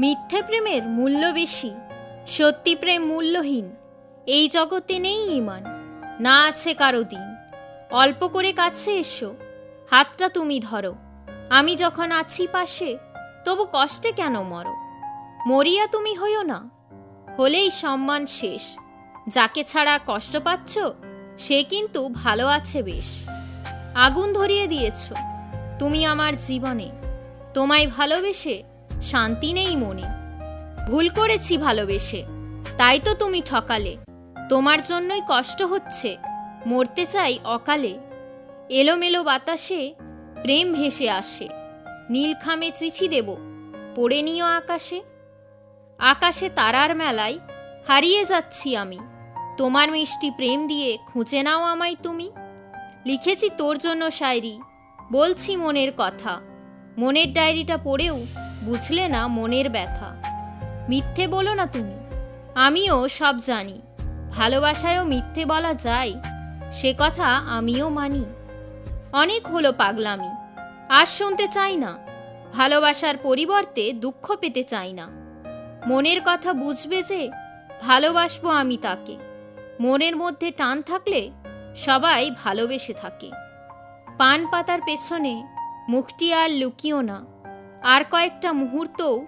মিথ্যে প্রেমের মূল্য বেশি, সত্যি প্রেম মূল্যহীন। এই জগতে নেই ইমান, না আছে কারও দিন। অল্প করে কাছে এসো, হাতটা তুমি ধরো। আমি যখন আছি পাশে, তবু কষ্টে কেন মরো? মরিয়া তুমি হইও না, হলেই সম্মান শেষ। যাকে ছাড়া কষ্ট পাচ্ছ, সে কিন্তু ভালো আছে বেশ। আগুন ধরিয়ে দিয়েছ, তুমি আমার জীবনে। তোমায় ভালোবেসে শান্তি নেই মনে। ভুল করেছি ভালোবেসে, তাই তো তুমি ঠকালে। তোমার জন্যই কষ্ট হচ্ছে, মরতে চাই অকালে। এলোমেলো বাতাসে প্রেম ভেসে আসে, নীলখামে চিঠি দেব, পড়ে নিও আকাশে। আকাশে তারার মেলায় হারিয়ে যাচ্ছি আমি, তোমার মিষ্টি প্রেম দিয়ে খুঁজে নাও আমায় তুমি। লিখেছি তোর জন্য শায়রি, বলছি মনের কথা, মনের ডায়েরিটা পড়েও বুঝলে না মনের ব্যথা। মিথ্যে বলো না তুমি। আমিও সব জানি। ভালোবাসায়ও মিথ্যে বলা যায়। সে কথা আমিও মানি। অনেক হলো পাগলামি। আর শুনতে চাই না। ভালোবাসার পরিবর্তে দুঃখ পেতে চাই না। মনের কথা বুঝবে যে ভালোবাসবো আমি তাকে। মনের মধ্যে টান থাকলে সবাই ভালোবেসে থাকে। পান পাতার পেছনে মুখটি আর লুকিও না। আর কয়েকটা মুহূর্তও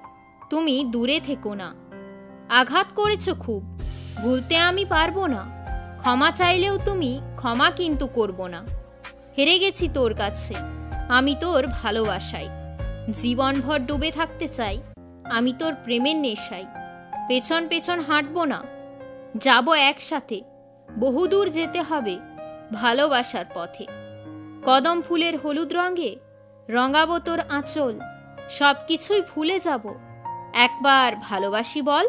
তুমি দূরে থেকো না। আঘাত করেছ খুব, ভুলতে আমি পারব না। ক্ষমা চাইলেও তুমি ক্ষমা কিন্তু করব না। হেরে গেছি তোর কাছে, আমি তোর ভালোবাসাই। জীবনভর ডুবে থাকতে চাই, আমি তোর প্রেমের নেশাই। পেছন পেছন হাঁটবো না, যাব একসাথে। বহুদূর যেতে হবে ভালোবাসার পথে। কদম ফুলের হলুদ রঙে রঙাবো তোর আঁচল সব কিছুই ভুলে যাব। একবার ভালোবাসি বল